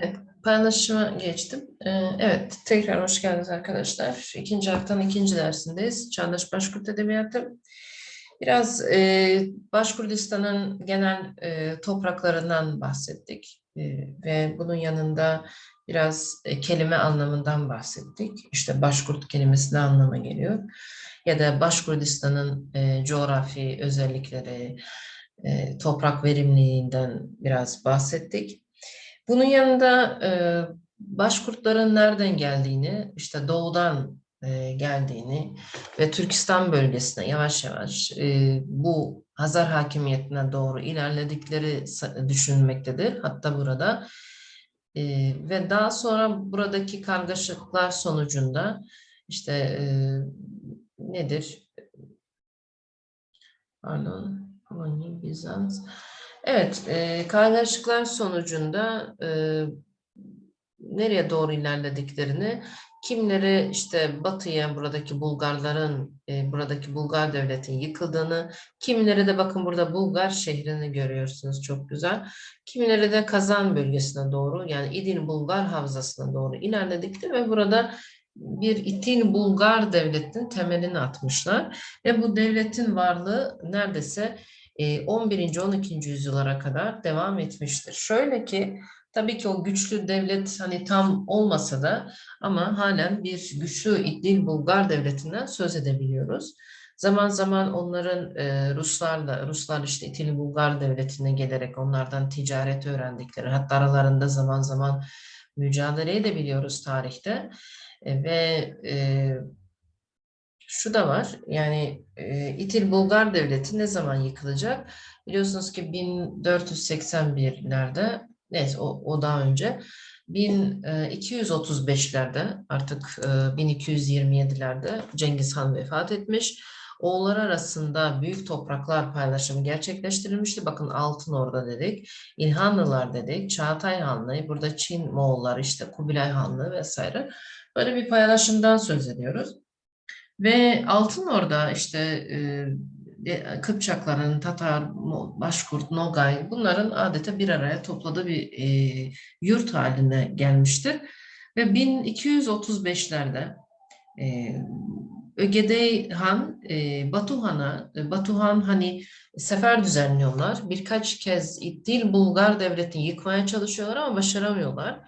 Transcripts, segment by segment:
Evet, paylaşıma geçtim. Ee, Evet, tekrar hoş geldiniz arkadaşlar. İkinci haftanın ikinci dersindeyiz. Çağdaş Başkurt Edebiyatı. Biraz e, Başkurdistan'ın genel e, topraklarından bahsettik. E, ve bunun yanında biraz e, kelime anlamından bahsettik. İşte Başkurt kelimesi ne anlama geliyor? Ya da Başkurdistan'ın e, coğrafi özellikleri, e, toprak verimliliğinden biraz bahsettik. Bunun yanında e, Başkurtların nereden geldiğini, işte doğudan e, geldiğini ve Türkistan bölgesine yavaş yavaş e, bu Hazar hakimiyetine doğru ilerledikleri düşünülmektedir. Hatta burada e, ve daha sonra buradaki kargaşıklar sonucunda işte e, nedir? Pardon, Bizans. Evet, e, kargaşıklar sonucunda e, nereye doğru ilerlediklerini, kimleri işte batıya buradaki Bulgarların, e, buradaki Bulgar devletin yıkıldığını, kimileri de bakın burada Bulgar şehrini görüyorsunuz çok güzel. Kimileri de Kazan bölgesine doğru yani İdil Bulgar havzasına doğru ilerledikleri ve burada bir İtil Bulgar devletinin temelini atmışlar. Ve bu devletin varlığı neredeyse 11. 12. yüzyıllara kadar devam etmiştir. Şöyle ki tabii ki o güçlü devlet hani tam olmasa da ama halen bir güçlü İdil Bulgar devletinden söz edebiliyoruz. Zaman zaman onların Ruslarla, Ruslar işte İtil Bulgar devletine gelerek onlardan ticaret öğrendikleri, hatta aralarında zaman zaman mücadele edebiliyoruz tarihte. E, ve e, şu da var yani e, İtil Bulgar Devleti ne zaman yıkılacak? Biliyorsunuz ki 1481'lerde neyse o, o daha önce 1235'lerde artık e, 1227'lerde Cengiz Han vefat etmiş. Oğullar arasında büyük topraklar paylaşımı gerçekleştirilmişti. Bakın Altın Orda dedik, İlhanlılar dedik, Çağatay Hanlığı, burada Çin Moğollar işte Kubilay Hanlığı vesaire. Böyle bir paylaşımdan söz ediyoruz. Ve Altın Orda işte e, Kıpçakların, Tatar, Başkurt, Nogay bunların adeta bir araya topladığı bir e, yurt haline gelmiştir. Ve 1235'lerde e, Ögedey Han, e, Batuhan'a, Batuhan hani sefer düzenliyorlar. Birkaç kez İddil Bulgar devletini yıkmaya çalışıyorlar ama başaramıyorlar.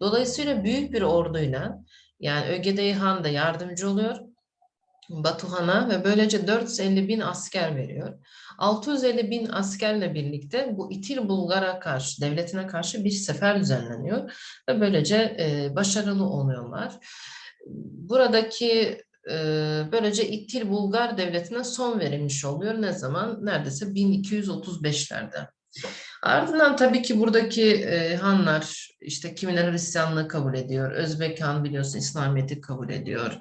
Dolayısıyla büyük bir orduyla yani Ögedey Han da yardımcı oluyor. Batuhan'a ve böylece 450 bin asker veriyor. 650 bin askerle birlikte bu İtil Bulgar'a karşı, devletine karşı bir sefer düzenleniyor ve böylece e, başarılı oluyorlar. Buradaki e, böylece İtil Bulgar devletine son verilmiş oluyor. Ne zaman? Neredeyse 1235'lerde. Ardından tabii ki buradaki e, hanlar işte kimileri Hristiyanlığı kabul ediyor. Özbek Han biliyorsun İslamiyet'i kabul ediyor.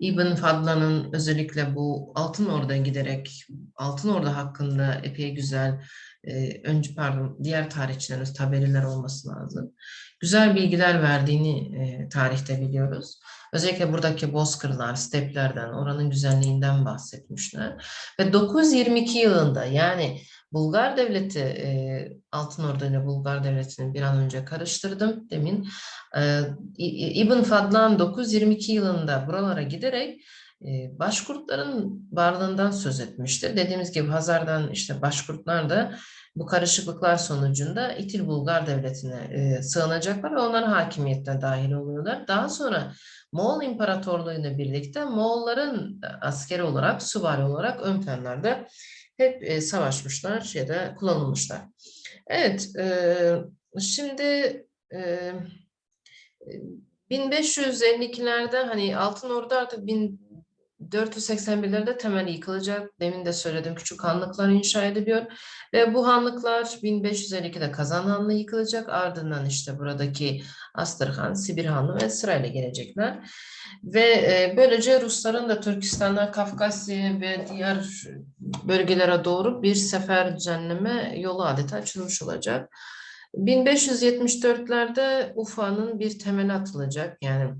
İbn Fadlan'ın özellikle bu Altın Orda giderek Altın Orda hakkında epey güzel e, önce pardon diğer tarihçilerin tabeliler olması lazım. Güzel bilgiler verdiğini e, tarihte biliyoruz. Özellikle buradaki bozkırlar, steplerden, oranın güzelliğinden bahsetmişler. Ve 922 yılında yani Bulgar Devleti, e, Altın Ordu ile Bulgar Devleti'ni bir an önce karıştırdım demin. E, İbn Fadlan 922 yılında buralara giderek e, Başkurtların varlığından söz etmiştir. Dediğimiz gibi Hazar'dan işte Başkurtlar da bu karışıklıklar sonucunda İtil Bulgar Devleti'ne e, sığınacaklar ve onların hakimiyetine dahil oluyorlar. Daha sonra Moğol İmparatorluğu birlikte Moğolların askeri olarak, süvari olarak ön planlarda hep e, savaşmışlar ya da kullanılmışlar. Evet, e, şimdi e, 1552'lerde hani Altın Ordu artık 1481'lerde temeli yıkılacak. Demin de söyledim küçük hanlıklar inşa ediliyor. Ve bu hanlıklar 1552'de Kazan Hanlığı yıkılacak. Ardından işte buradaki Astırhan, Sibir Hanlığı ve sırayla gelecekler. Ve e, böylece Rusların da Türkistan'dan Kafkasya ve diğer bölgelere doğru bir sefer düzenleme yolu adeta açılmış olacak. 1574'lerde Ufa'nın bir temeli atılacak. Yani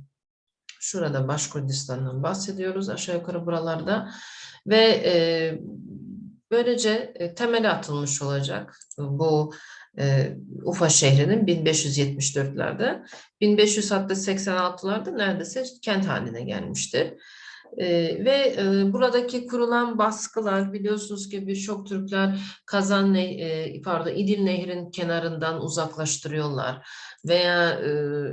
şurada Başkurdistan'dan bahsediyoruz aşağı yukarı buralarda. Ve e, Böylece e, temeli atılmış olacak bu e, Ufa şehrinin 1574'lerde. 1586'larda neredeyse kent haline gelmiştir. E, ve e, buradaki kurulan baskılar biliyorsunuz ki birçok Türkler Kazan ne, e, pardon İdil Nehri'nin kenarından uzaklaştırıyorlar. Veya e,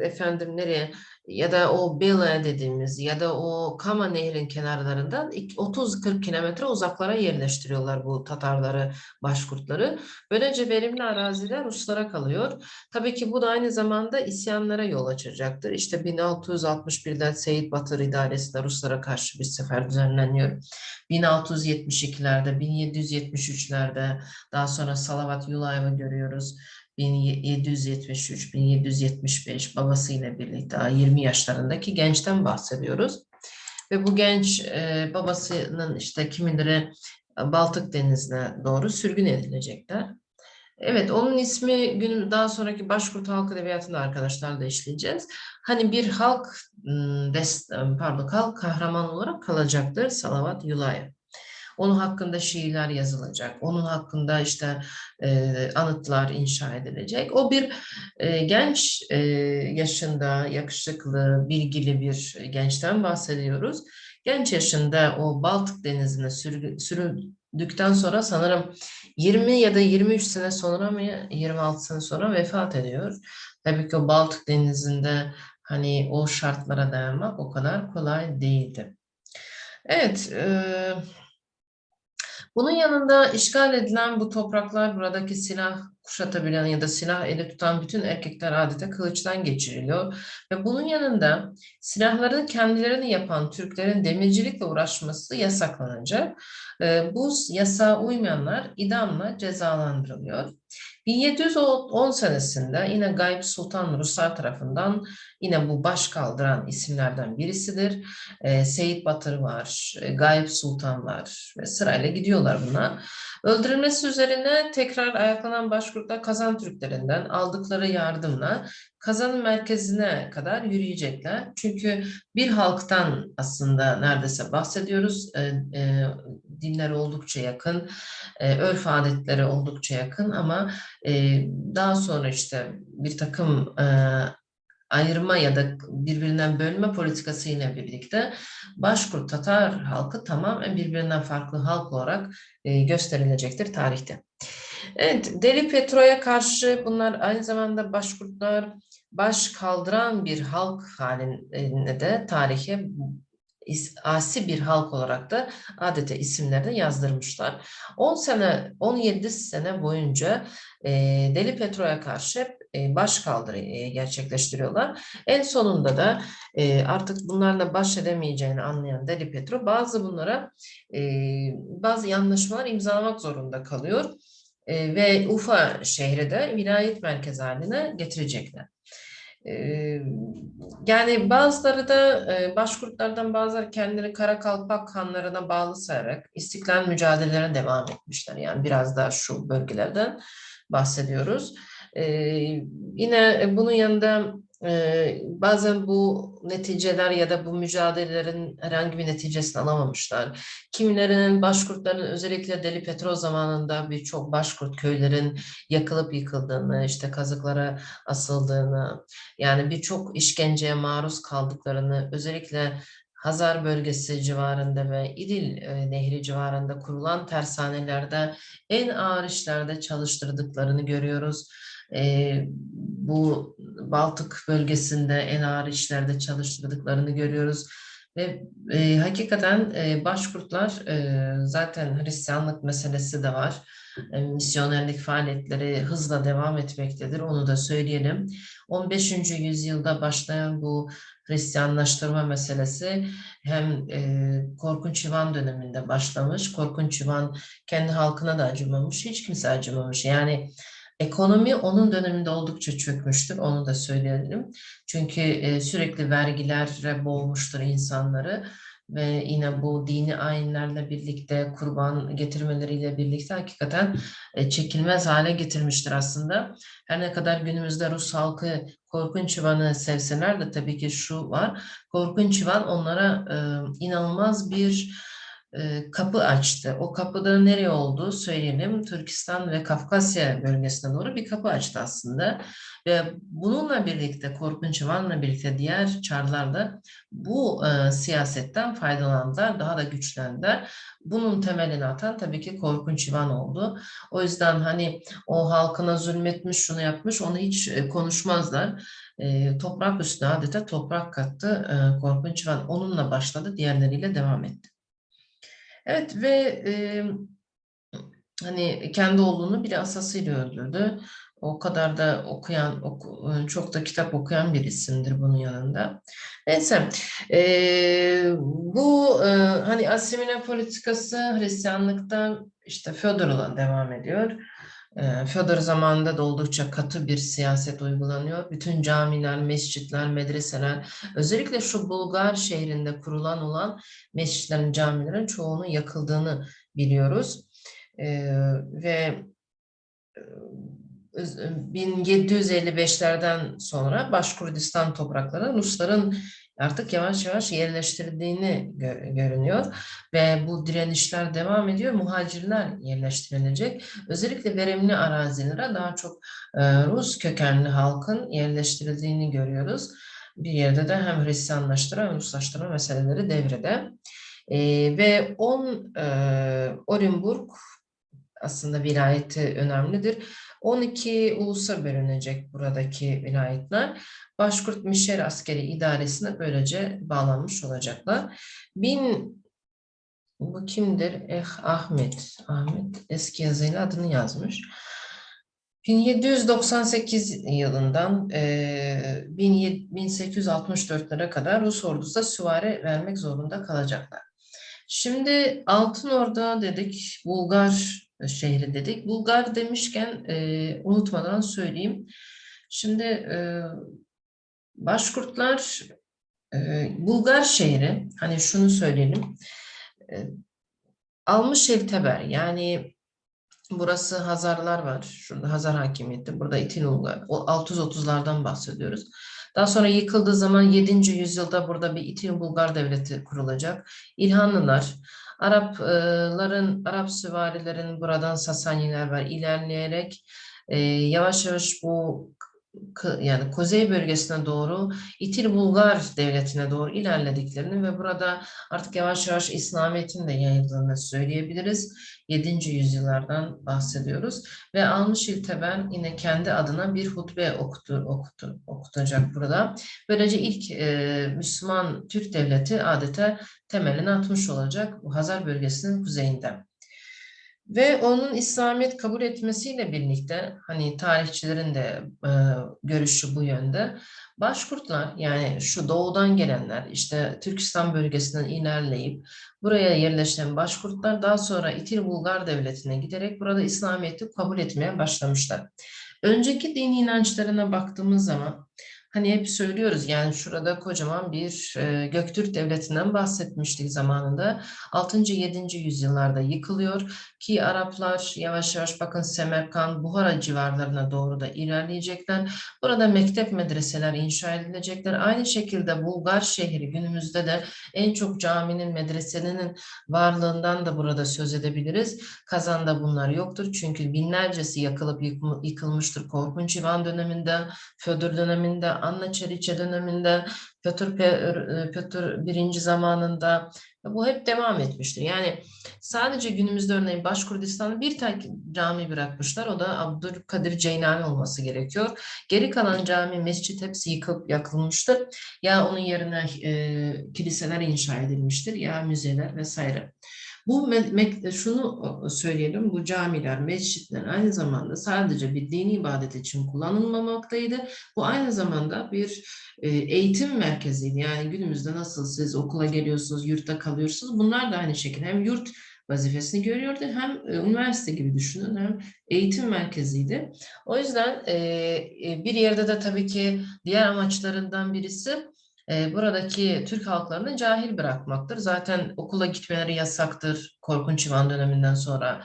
efendim nereye ya da o Bela dediğimiz ya da o Kama Nehri'nin kenarlarından 30-40 kilometre uzaklara yerleştiriyorlar bu Tatarları, Başkurtları. Böylece verimli araziler Ruslara kalıyor. Tabii ki bu da aynı zamanda isyanlara yol açacaktır. İşte 1661'de Seyit Batır idaresinde Ruslara karşı bir sefer düzenleniyor. 1672'lerde, 1773'lerde daha sonra Salavat Yulayev'i görüyoruz. 1773-1775 babasıyla birlikte 20 yaşlarındaki gençten bahsediyoruz. Ve bu genç e, babasının işte kimileri Baltık Denizi'ne doğru sürgün edilecekler. Evet, onun ismi gün daha sonraki Başkurt Halk Edebiyatı'nda arkadaşlar da işleyeceğiz. Hani bir halk dest, pardon halk kahraman olarak kalacaktır Salavat Yulayev. Onun hakkında şiirler yazılacak. Onun hakkında işte e, anıtlar inşa edilecek. O bir e, genç e, yaşında yakışıklı, bilgili bir gençten bahsediyoruz. Genç yaşında o Baltık Denizi'ne sürüldükten sonra sanırım 20 ya da 23 sene sonra mı 26 sene sonra vefat ediyor. Tabii ki o Baltık Denizi'nde hani o şartlara dayanmak o kadar kolay değildi. Evet, e, bunun yanında işgal edilen bu topraklar buradaki silah kuşatabilen ya da silah eli tutan bütün erkekler adeta kılıçtan geçiriliyor. Ve bunun yanında silahları kendilerini yapan Türklerin demircilikle uğraşması yasaklanacak. Ee, bu yasağa uymayanlar idamla cezalandırılıyor. 1710 senesinde yine Gayb Sultan Ruslar tarafından yine bu baş kaldıran isimlerden birisidir. E, Seyit Batır var, e, Gayb Sultan var ve sırayla gidiyorlar buna. Öldürülmesi üzerine tekrar ayaklanan başkurtlar Kazan Türklerinden aldıkları yardımla Kazan'ın merkezine kadar yürüyecekler. Çünkü bir halktan aslında neredeyse bahsediyoruz. E, e, dinler oldukça yakın, e, örf adetleri oldukça yakın ama e, daha sonra işte bir takım e, ayırma ya da birbirinden bölme politikası ile birlikte Başkurt Tatar halkı tamamen birbirinden farklı halk olarak e, gösterilecektir tarihte. Evet, Deli Petro'ya karşı bunlar aynı zamanda Başkurtlar baş kaldıran bir halk halinde de tarihe asi bir halk olarak da adeta isimlerini yazdırmışlar. 10 sene, 17 sene boyunca e, Deli Petro'ya karşı e, baş kaldırı e, gerçekleştiriyorlar. En sonunda da e, artık bunlarla baş edemeyeceğini anlayan Deli Petro bazı bunlara e, bazı anlaşmalar imzalamak zorunda kalıyor. E, ve Ufa şehri de vilayet merkezi haline getirecekler. Yani bazıları da başkurtlardan bazıları kendileri Kara Kalpak hanlarına bağlı sayarak istiklal mücadelelerine devam etmişler. Yani biraz daha şu bölgelerden bahsediyoruz. Yine bunun yanında bazen bu neticeler ya da bu mücadelelerin herhangi bir neticesini alamamışlar. Kimilerinin başkurtların özellikle Deli Petro zamanında birçok başkurt köylerin yakılıp yıkıldığını, işte kazıklara asıldığını, yani birçok işkenceye maruz kaldıklarını, özellikle Hazar bölgesi civarında ve İdil Nehri civarında kurulan tersanelerde en ağır işlerde çalıştırdıklarını görüyoruz e, bu Baltık bölgesinde en ağır işlerde çalıştırdıklarını görüyoruz. Ve e, hakikaten e, başkurtlar e, zaten Hristiyanlık meselesi de var. E, misyonerlik faaliyetleri hızla devam etmektedir. Onu da söyleyelim. 15. yüzyılda başlayan bu Hristiyanlaştırma meselesi hem e, Korkunç Ivan döneminde başlamış. Korkunç Ivan kendi halkına da acımamış. Hiç kimse acımamış. Yani Ekonomi onun döneminde oldukça çökmüştür, onu da söyleyelim. Çünkü e, sürekli vergilere boğmuştur insanları ve yine bu dini ayinlerle birlikte, kurban getirmeleriyle birlikte hakikaten e, çekilmez hale getirmiştir aslında. Her ne kadar günümüzde Rus halkı Korkunç Ivan'ı sevseler de tabii ki şu var, Korkunç Ivan onlara e, inanılmaz bir kapı açtı. O kapıda nereye olduğu söyleyelim. Türkistan ve Kafkasya bölgesine doğru bir kapı açtı aslında. Ve bununla birlikte Korkunç İvan'la birlikte diğer çarlar da bu e, siyasetten faydalandılar. Daha da güçlendiler. Bunun temelini atan tabii ki Korkunç İvan oldu. O yüzden hani o halkına zulmetmiş, şunu yapmış onu hiç e, konuşmazlar. E, toprak üstüne adeta toprak kattı e, Korkunç İvan. Onunla başladı, diğerleriyle devam etti. Evet ve e, hani kendi oğlunu bir asasıyla öldürdü. O kadar da okuyan, oku, çok da kitap okuyan bir isimdir bunun yanında. Neyse, e, bu e, hani asimile politikası Hristiyanlıkta işte Fyodor'la devam ediyor. Fyodor zamanında da oldukça katı bir siyaset uygulanıyor. Bütün camiler, mescitler, medreseler, özellikle şu Bulgar şehrinde kurulan olan mescitlerin, camilerin çoğunun yakıldığını biliyoruz. Ve e, 1755'lerden sonra Başkurdistan topraklarına Rusların artık yavaş yavaş yerleştirildiğini gö görünüyor ve bu direnişler devam ediyor. Muhacirler yerleştirilecek. Özellikle verimli arazilere daha çok e, Rus kökenli halkın yerleştirildiğini görüyoruz. Bir yerde de hem Hristiyanlaştırma hem Ruslaştırma meseleleri devrede. E, ve 10 e, Orenburg aslında vilayeti önemlidir. 12 ulusa bölünecek buradaki vilayetler. Başkurt Mişer Askeri İdaresi'ne böylece bağlanmış olacaklar. Bin bu kimdir? Eh Ahmet. Ahmet eski yazıyla adını yazmış. 1798 yılından e, 1864'lere kadar Rus ordusu süvari vermek zorunda kalacaklar. Şimdi Altın Orda dedik, Bulgar şehri dedik. Bulgar demişken e, unutmadan söyleyeyim. Şimdi e, Başkurtlar e, Bulgar şehri, hani şunu söyleyelim, e, almış ev teber yani burası Hazarlar var. Şurada Hazar hakimiyeti, burada İtinulgar. O 630'lardan bahsediyoruz. Daha sonra yıkıldığı zaman 7. yüzyılda burada bir İtin Bulgar devleti kurulacak. İlhanlılar, Arapların, Arap süvarilerin buradan Sasaniler var. İlerleyerek yavaş yavaş bu yani kuzey bölgesine doğru İtil Bulgar devletine doğru ilerlediklerini ve burada artık yavaş yavaş İslamiyet'in de yayıldığını söyleyebiliriz. 7. yüzyıllardan bahsediyoruz ve almış ilteben yine kendi adına bir hutbe okutu, okutu, okutacak burada. Böylece ilk e, Müslüman Türk devleti adeta temelini atmış olacak bu Hazar bölgesinin kuzeyinde. Ve onun İslamiyet kabul etmesiyle birlikte hani tarihçilerin de e, görüşü bu yönde. Başkurtlar yani şu doğudan gelenler işte Türkistan bölgesinden ilerleyip buraya yerleşen Başkurtlar daha sonra İtil Bulgar Devleti'ne giderek burada İslamiyet'i kabul etmeye başlamışlar. Önceki dini inançlarına baktığımız zaman Hani hep söylüyoruz yani şurada kocaman bir e, Göktürk Devleti'nden bahsetmiştik zamanında. 6. 7. yüzyıllarda yıkılıyor ki Araplar yavaş yavaş bakın Semerkant, Buhara civarlarına doğru da ilerleyecekler. Burada mektep medreseler inşa edilecekler. Aynı şekilde Bulgar şehri günümüzde de en çok caminin, medresenin varlığından da burada söz edebiliriz. Kazan'da bunlar yoktur çünkü binlercesi yakılıp yıkılmıştır. Korkunç İvan döneminde, Födür döneminde, Anna Çeriçe döneminde, Pötür, Pötür birinci zamanında bu hep devam etmiştir. Yani sadece günümüzde örneğin Başkurdistan'da bir tek cami bırakmışlar. O da Abdülkadir Ceynani olması gerekiyor. Geri kalan cami, mescit hepsi yıkıp yakılmıştır. Ya onun yerine e, kiliseler inşa edilmiştir ya müzeler vesaire. Bu şunu söyleyelim, bu camiler, mescitler aynı zamanda sadece bir dini ibadet için kullanılmamaktaydı. Bu aynı zamanda bir e, eğitim merkeziydi. Yani günümüzde nasıl siz okula geliyorsunuz, yurtta kalıyorsunuz. Bunlar da aynı şekilde hem yurt vazifesini görüyordu hem e, üniversite gibi düşünün hem eğitim merkeziydi. O yüzden e, bir yerde de tabii ki diğer amaçlarından birisi e, buradaki Türk halklarını cahil bırakmaktır. Zaten okula gitmeleri yasaktır Korkunç İvan döneminden sonra.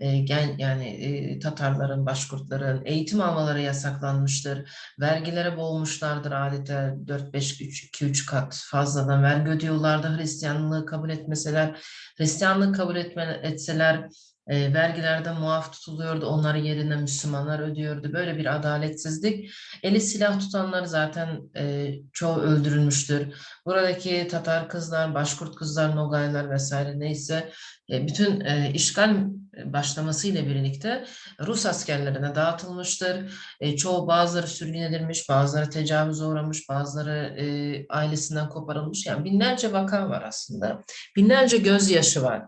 e, gen yani e, Tatarların, Başkurtların eğitim almaları yasaklanmıştır. Vergilere boğmuşlardır adeta 4-5 2-3 kat fazladan vergi ödüyorlardı Hristiyanlığı kabul etmeseler. Hristiyanlığı kabul etme, etseler e, vergilerden muaf tutuluyordu. Onları yerine Müslümanlar ödüyordu. Böyle bir adaletsizlik. Eli silah tutanlar zaten e, çoğu öldürülmüştür. Buradaki Tatar kızlar, Başkurt kızlar, Nogaylar vesaire neyse e, bütün e, işgal başlamasıyla birlikte Rus askerlerine dağıtılmıştır. E, çoğu bazıları sürgün edilmiş, bazıları tecavüze uğramış, bazıları e, ailesinden koparılmış. Yani binlerce vaka var aslında. Binlerce gözyaşı var.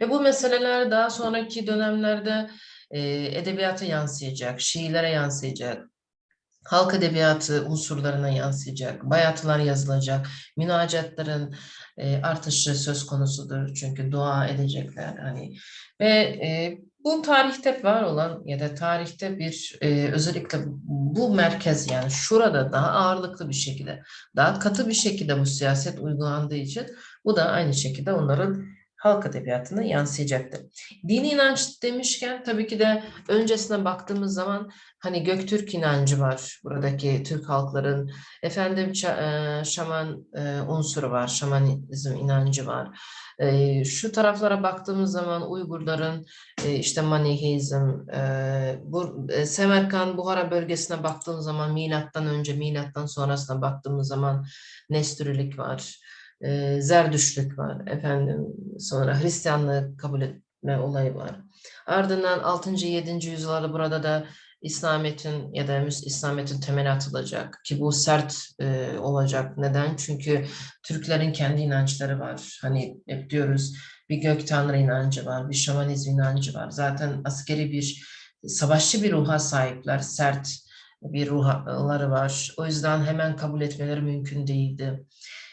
Ve bu meseleler daha sonraki dönemlerde e, edebiyata yansıyacak, şiirlere yansıyacak, halk edebiyatı unsurlarına yansıyacak, bayatılar yazılacak, münacatların e, artışı söz konusudur. Çünkü dua edecekler hani. Ve e, bu tarihte var olan ya da tarihte bir e, özellikle bu merkez yani şurada daha ağırlıklı bir şekilde, daha katı bir şekilde bu siyaset uygulandığı için bu da aynı şekilde onların halk edebiyatına yansıyacaktır. Dini inanç demişken tabii ki de öncesine baktığımız zaman hani Göktürk inancı var buradaki Türk halkların. Efendim e, şaman e, unsuru var, şamanizm inancı var. E, şu taraflara baktığımız zaman Uygurların işte Maniheizm, bu Semerkant, Buhara bölgesine baktığımız zaman milattan önce, milattan sonrasına baktığımız zaman Nesturilik var e, Zerdüştlük var efendim sonra Hristiyanlığı kabul etme olayı var. Ardından 6. 7. yüzyıllarda burada da İslamiyet'in ya da İslamiyet'in temeli atılacak ki bu sert e, olacak. Neden? Çünkü Türklerin kendi inançları var. Hani hep diyoruz bir gök tanrı inancı var, bir şamanizm inancı var. Zaten askeri bir savaşçı bir ruha sahipler, sert bir ruhları var. O yüzden hemen kabul etmeleri mümkün değildi.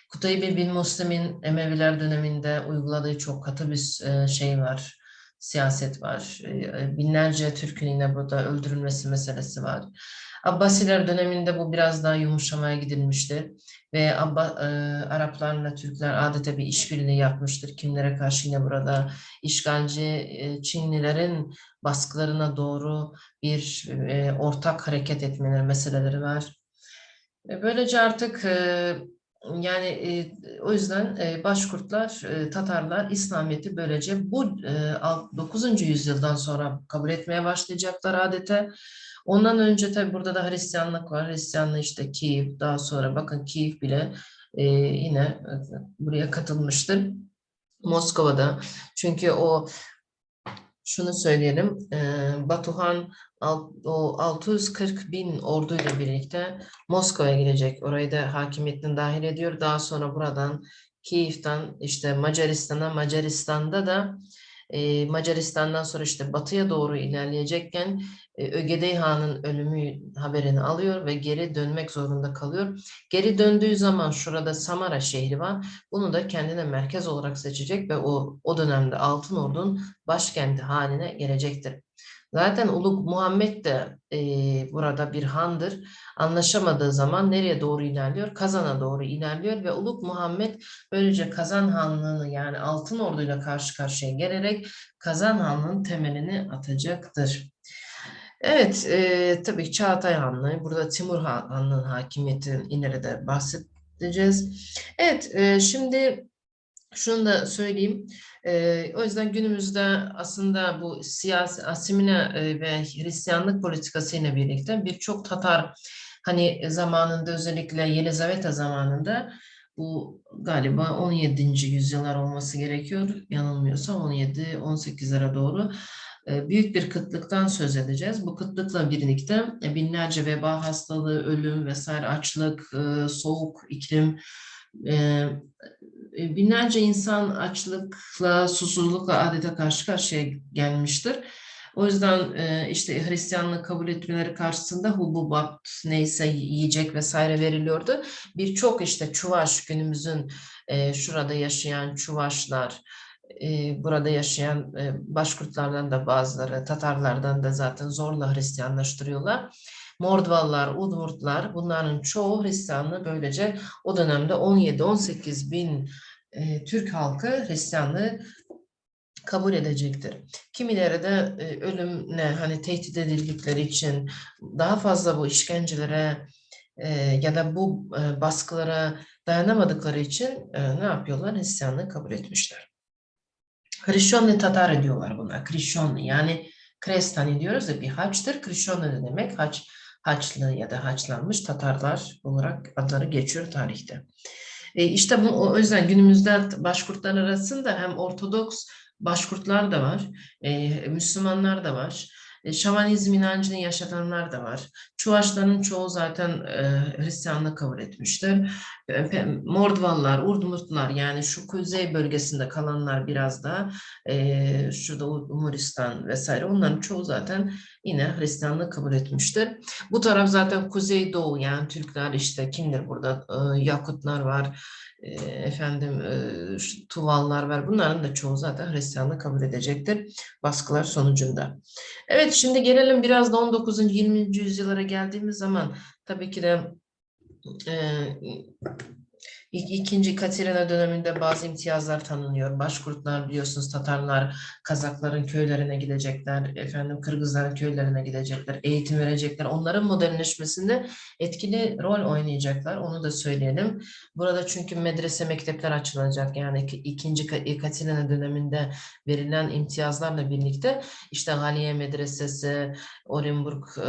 Kutaybi bin Muslim'in Emeviler döneminde uyguladığı çok katı bir e, şey var, siyaset var. E, binlerce Türk'ün yine burada öldürülmesi meselesi var. Abbasiler döneminde bu biraz daha yumuşamaya gidilmişti ve Abba, e, Araplarla Türkler adeta bir işbirliği yapmıştır. Kimlere karşı yine burada işgalci e, Çinlilerin baskılarına doğru bir e, ortak hareket etmeleri meseleleri var. E, böylece artık e, yani e, o yüzden e, Başkurtlar, e, Tatarlar İslamiyet'i böylece bu e, 9. yüzyıldan sonra kabul etmeye başlayacaklar adete. Ondan önce tabi burada da Hristiyanlık var. Hristiyanlığı işte Kiev, daha sonra bakın Kiev bile e, yine e, buraya katılmıştır. Moskova'da. Çünkü o şunu söyleyelim, Batuhan o 640 bin orduyla birlikte Moskova'ya gidecek. Orayı da hakimiyetine dahil ediyor. Daha sonra buradan Kiev'den işte Macaristan'a, Macaristan'da da Macaristan'dan sonra işte batıya doğru ilerleyecekken e, Ögedey Han'ın ölümü haberini alıyor ve geri dönmek zorunda kalıyor. Geri döndüğü zaman şurada Samara şehri var. Bunu da kendine merkez olarak seçecek ve o, o dönemde Altın Ordu'nun başkenti haline gelecektir. Zaten Uluk Muhammed de e, burada bir handır. Anlaşamadığı zaman nereye doğru ilerliyor? Kazan'a doğru ilerliyor ve Uluk Muhammed böylece Kazan Hanlığı'nı yani Altın Ordu'yla karşı karşıya gelerek Kazan Hanlığı'nın temelini atacaktır. Evet, e, tabii Çağatay Hanlığı, burada Timur Hanlığı'nın hakimiyetinin ileride bahsedeceğiz. Evet, e, şimdi şunu da söyleyeyim. E, o yüzden günümüzde aslında bu siyasi asimile e, ve Hristiyanlık politikasıyla birlikte birçok Tatar hani zamanında özellikle Yelizaveta zamanında bu galiba 17. yüzyıllar olması gerekiyor. Yanılmıyorsam 17-18'lere doğru büyük bir kıtlıktan söz edeceğiz. Bu kıtlıkla birlikte binlerce veba hastalığı, ölüm vesaire, açlık, soğuk iklim, binlerce insan açlıkla, susuzlukla adeta karşı karşıya gelmiştir. O yüzden işte Hristiyanlığı kabul etmeleri karşısında hububat neyse yiyecek vesaire veriliyordu. Birçok işte Çuvaş günümüzün şurada yaşayan Çuvaşlar, burada yaşayan Başkurtlardan da bazıları, Tatarlardan da zaten zorla Hristiyanlaştırıyorlar. Mordvallar, Udmurtlar bunların çoğu Hristiyanlığı böylece o dönemde 17-18 bin e, Türk halkı Hristiyanlığı kabul edecektir. Kimileri de e, ölümle hani tehdit edildikleri için daha fazla bu işkencelere e, ya da bu e, baskılara dayanamadıkları için e, ne yapıyorlar? Hristiyanlığı kabul etmişler. Hristiyanlı Tatar diyorlar buna. Krishonlu yani Krestani diyoruz ya bir haçtır. Krishonlu ne demek? Haç, haçlı ya da haçlanmış Tatarlar olarak adları geçiyor tarihte. E, işte bu, o yüzden günümüzde başkurtlar arasında hem Ortodoks başkurtlar da var, e, Müslümanlar da var. E, Şamanizm inancını yaşatanlar da var. Çuvaşların çoğu zaten e, Hristiyanlığı kabul etmiştir. Mordvanlar, Urdumurtlar yani şu kuzey bölgesinde kalanlar biraz da e, şurada Umuristan vesaire onların çoğu zaten yine Hristiyanlığı kabul etmiştir. Bu taraf zaten Kuzeydoğu yani Türkler işte kimdir burada? E, Yakutlar var, efendim Tuvallar var. Bunların da çoğu zaten Hristiyanlığı kabul edecektir baskılar sonucunda. Evet şimdi gelelim biraz da 19. 20. yüzyıllara geldiğimiz zaman tabii ki de e, İk- İkinci Katerina döneminde bazı imtiyazlar tanınıyor. Başkurtlar biliyorsunuz Tatarlar, Kazakların köylerine gidecekler, efendim Kırgızların köylerine gidecekler, eğitim verecekler. Onların modernleşmesinde etkili rol oynayacaklar. Onu da söyleyelim. Burada çünkü medrese mektepler açılacak. Yani iki- ikinci Ka- Katerina döneminde verilen imtiyazlarla birlikte işte Haliye Medresesi, Orenburg e,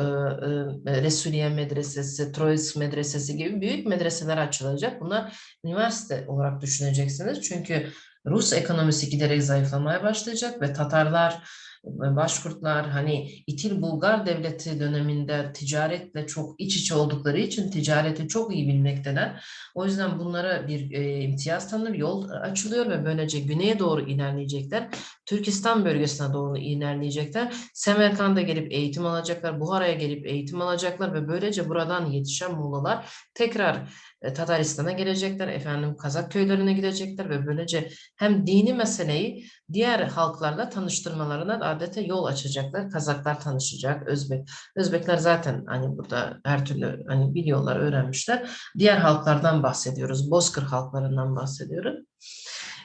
e, Resuliye Medresesi, Troyes Medresesi gibi büyük medreseler açılacak. Bunlar üniversite olarak düşüneceksiniz. Çünkü Rus ekonomisi giderek zayıflamaya başlayacak ve Tatarlar, Başkurtlar hani İtil Bulgar Devleti döneminde ticaretle çok iç içe oldukları için ticareti çok iyi bilmekteler. O yüzden bunlara bir e, imtiyaz tanınır, yol açılıyor ve böylece güneye doğru ilerleyecekler. Türkistan bölgesine doğru ilerleyecekler. Semerkant'a gelip eğitim alacaklar, Buhara'ya gelip eğitim alacaklar ve böylece buradan yetişen Moğollar tekrar e, Tataristan'a gelecekler, efendim Kazak köylerine gidecekler ve böylece hem dini meseleyi diğer halklarla tanıştırmalarına adeta yol açacaklar. Kazaklar tanışacak, Özbek. Özbekler zaten hani burada her türlü hani biliyorlar, öğrenmişler. Diğer halklardan bahsediyoruz, Bozkır halklarından bahsediyoruz.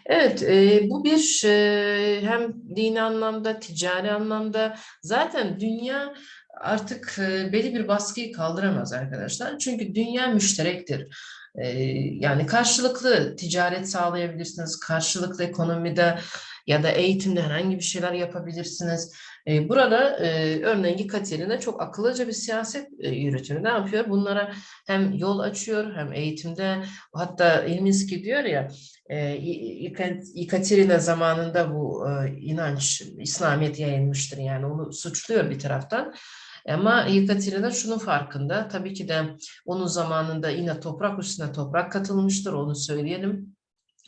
Evet, e, bu bir e, hem dini anlamda, ticari anlamda zaten dünya artık e, belli bir baskıyı kaldıramaz arkadaşlar. Çünkü dünya müşterektir. E, yani karşılıklı ticaret sağlayabilirsiniz, karşılıklı ekonomide ya da eğitimde herhangi bir şeyler yapabilirsiniz. E, burada e, örneğin Katerina çok akıllıca bir siyaset e, yürütüyor. Ne yapıyor? Bunlara hem yol açıyor hem eğitimde hatta Ilminski diyor ya e, Yekaterina zamanında bu e, inanç, İslamiyet yayılmıştır yani onu suçluyor bir taraftan. Ama Yekaterina şunun farkında. Tabii ki de onun zamanında yine toprak üstüne toprak katılmıştır. Onu söyleyelim.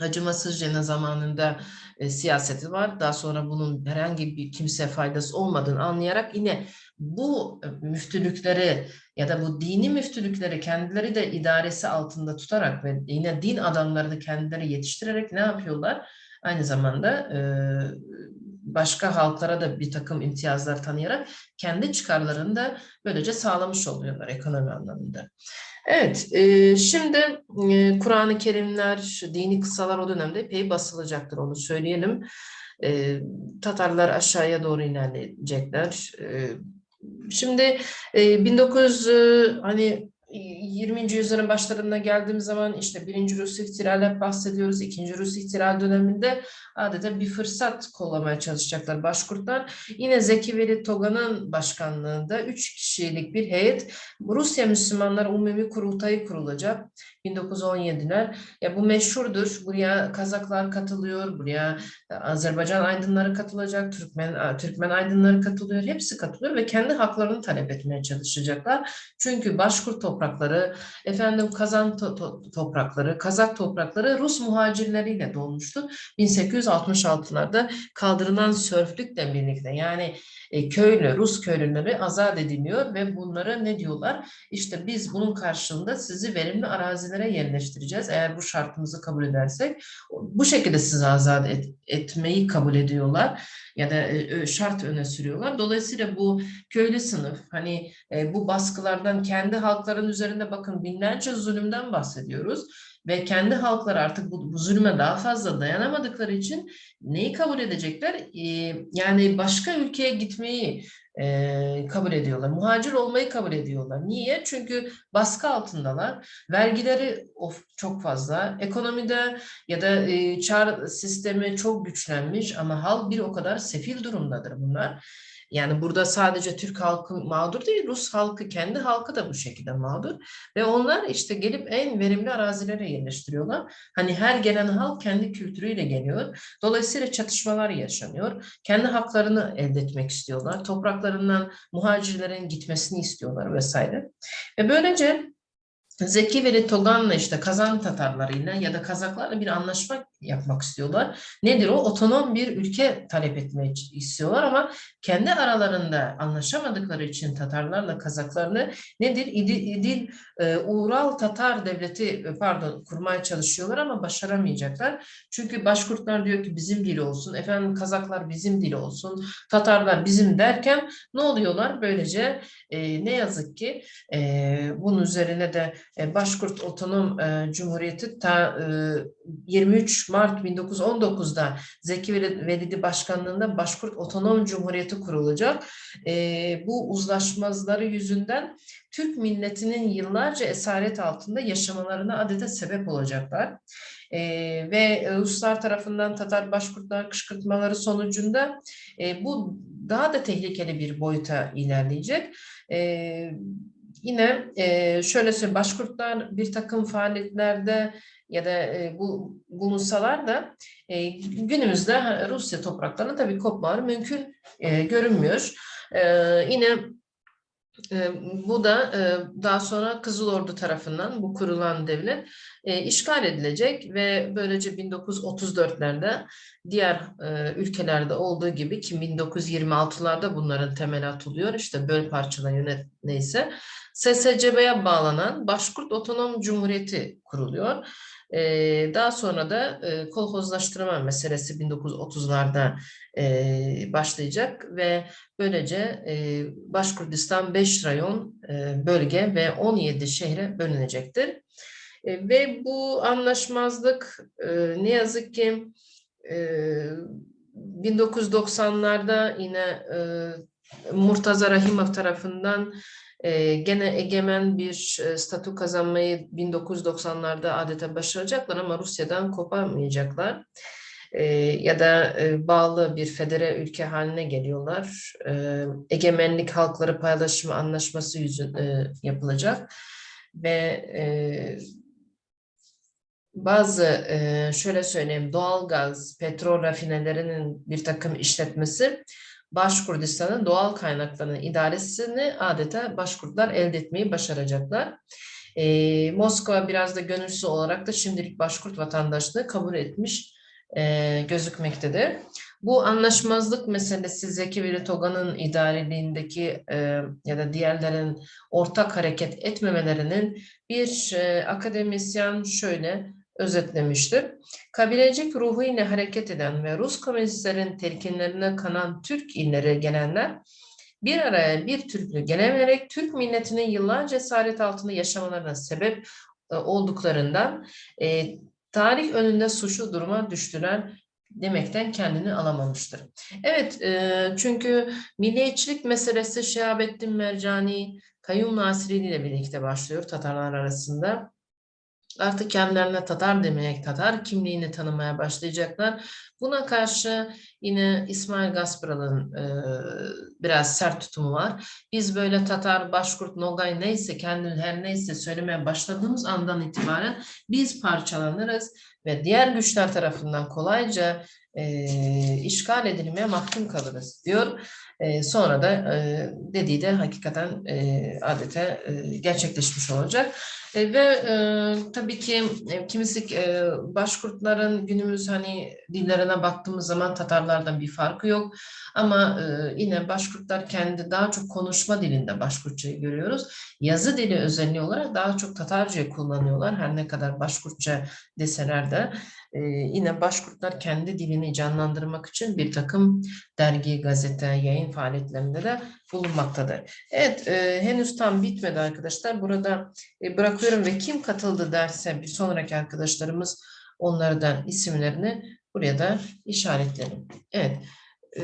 Acımasızca zamanında e, siyaseti var. Daha sonra bunun herhangi bir kimse faydası olmadığını anlayarak yine bu müftülükleri ya da bu dini müftülükleri kendileri de idaresi altında tutarak ve yine din adamları da kendileri yetiştirerek ne yapıyorlar? Aynı zamanda e, başka halklara da bir takım imtiyazlar tanıyarak kendi çıkarlarını da böylece sağlamış oluyorlar ekonomi anlamında. Evet, e, şimdi e, Kur'an-ı Kerimler, dini kısalar o dönemde epey basılacaktır onu söyleyelim. E, Tatarlar aşağıya doğru ilerleyecekler. E, şimdi e, 1900 e, hani 20. yüzyılın başlarına geldiğimiz zaman işte birinci Rus ihtilal bahsediyoruz. ikinci Rus ihtilal döneminde adeta bir fırsat kollamaya çalışacaklar Başkurtlar. Yine Zeki Veli Toga'nın başkanlığında üç kişilik bir heyet Rusya Müslümanlar Umumi Kurultayı kurulacak. 1917'ler. Ya bu meşhurdur. Buraya Kazaklar katılıyor, buraya Azerbaycan aydınları katılacak, Türkmen Türkmen aydınları katılıyor. Hepsi katılıyor ve kendi haklarını talep etmeye çalışacaklar. Çünkü Başkurt toprakları, efendim Kazan to to toprakları, Kazak toprakları Rus muhacirleriyle dolmuştu. 1866'larda kaldırılan sörflükle birlikte yani e, köylü, Rus köylüleri azat ediliyor ve bunlara ne diyorlar? İşte biz bunun karşılığında sizi verimli arazilere yerleştireceğiz. Eğer bu şartımızı kabul edersek bu şekilde sizi azat et, etmeyi kabul ediyorlar ya da e, şart öne sürüyorlar. Dolayısıyla bu köylü sınıf hani e, bu baskılardan kendi halkların üzerinde bakın binlerce zulümden bahsediyoruz ve kendi halkları artık bu, bu zulüme daha fazla dayanamadıkları için neyi kabul edecekler? Ee, yani başka ülkeye gitmeyi e, kabul ediyorlar. Muhacir olmayı kabul ediyorlar. Niye? Çünkü baskı altındalar. Vergileri of, çok fazla. Ekonomide ya da e, çar sistemi çok güçlenmiş ama halk bir o kadar sefil durumdadır bunlar. Yani burada sadece Türk halkı mağdur değil, Rus halkı, kendi halkı da bu şekilde mağdur. Ve onlar işte gelip en verimli arazilere yerleştiriyorlar. Hani her gelen halk kendi kültürüyle geliyor. Dolayısıyla çatışmalar yaşanıyor. Kendi haklarını elde etmek istiyorlar. Topraklarından muhacirlerin gitmesini istiyorlar vesaire. Ve böylece Zeki Veli Togan'la işte Kazan Tatarlarıyla ya da Kazaklarla bir anlaşma yapmak istiyorlar. Nedir o? Otonom bir ülke talep etmek istiyorlar ama kendi aralarında anlaşamadıkları için Tatarlarla Kazaklarla nedir? İdil, İdil e, Uğral Tatar devleti e, pardon kurmaya çalışıyorlar ama başaramayacaklar. Çünkü Başkurtlar diyor ki bizim dili olsun, efendim Kazaklar bizim dili olsun, Tatarlar bizim derken ne oluyorlar? Böylece e, ne yazık ki e, bunun üzerine de e, Başkurt Otonom e, Cumhuriyeti ta, e, 23 Mart 1919'da Zeki Velidi Başkanlığında Başkurt Otonom Cumhuriyeti kurulacak. E, bu uzlaşmazları yüzünden Türk milletinin yıllarca esaret altında yaşamalarına adeta sebep olacaklar. E, ve Ruslar tarafından Tatar Başkurtlar kışkırtmaları sonucunda e, bu daha da tehlikeli bir boyuta ilerleyecek. E, yine e, şöyle söyleyeyim, Başkurtlar bir takım faaliyetlerde ya da e, bu bulunsalar da e, günümüzde Rusya topraklarına tabii kopmaları mümkün e, görünmüyor. E, yine bu da daha sonra Kızıl Ordu tarafından bu kurulan devlet işgal edilecek ve böylece 1934'lerde diğer ülkelerde olduğu gibi ki 1926'larda bunların temeli atılıyor işte böl parçala yönet neyse SSCB'ye bağlanan Başkurt Otonom Cumhuriyeti kuruluyor. Daha sonra da e, kolhozlaştırma meselesi 1930'larda e, başlayacak ve böylece e, Başkurdistan 5 rayon e, bölge ve 17 şehre bölünecektir. E, ve bu anlaşmazlık e, ne yazık ki e, 1990'larda yine e, Murtaza Rahimov tarafından e, gene egemen bir e, statü kazanmayı 1990'larda adeta başaracaklar ama Rusya'dan kopamayacaklar. E, ya da e, bağlı bir federe ülke haline geliyorlar. E, egemenlik halkları paylaşımı anlaşması yüzü, e, yapılacak ve e, bazı şöyle söyleyeyim doğal gaz, petrol rafinelerinin bir takım işletmesi Başkurdistan'ın doğal kaynaklarının idaresini adeta Başkurtlar elde etmeyi başaracaklar. E, Moskova biraz da gönülsüz olarak da şimdilik Başkurt vatandaşlığı kabul etmiş e, gözükmektedir. Bu anlaşmazlık meselesi Zeki Veli Toga'nın idareliğindeki e, ya da diğerlerin ortak hareket etmemelerinin bir e, akademisyen şöyle özetlemiştir. Kabilecik ruhu ile hareket eden ve Rus komünistlerin telkinlerine kanan Türk illeri gelenler bir araya bir Türklü gelemeyerek Türk milletinin yıllarca cesaret altında yaşamalarına sebep e, olduklarından e, tarih önünde suçlu duruma düştüler demekten kendini alamamıştır. Evet, e, çünkü milliyetçilik meselesi Şehabettin Mercani, Kayyum Nasiri ile birlikte başlıyor Tatarlar arasında. Artık kendilerine Tatar demeye, Tatar kimliğini tanımaya başlayacaklar. Buna karşı yine İsmail Gasparalı'nın e, biraz sert tutumu var. Biz böyle Tatar, Başkurt, Nogay neyse kendini her neyse söylemeye başladığımız andan itibaren biz parçalanırız ve diğer güçler tarafından kolayca e, işgal edilmeye mahkum kalırız diyor. E, sonra da e, dediği de hakikaten e, adete e, gerçekleşmiş olacak. E, ve e, tabii ki e, kimisi e, Başkurtların günümüz hani dillerine baktığımız zaman Tatarlardan bir farkı yok. Ama e, yine Başkurtlar kendi daha çok konuşma dilinde Başkurtçayı görüyoruz. Yazı dili özelliği olarak daha çok Tatarcayı kullanıyorlar. Her ne kadar Başkurtça deseler de e, yine Başkurtlar kendi dilini canlandırmak için bir takım dergi, gazete, yayın faaliyetlerinde de bulunmaktadır. Evet, e, henüz tam bitmedi arkadaşlar. Burada e, bırakıyorum ve kim katıldı derse bir sonraki arkadaşlarımız onlardan isimlerini buraya da işaretlerim. Evet, e,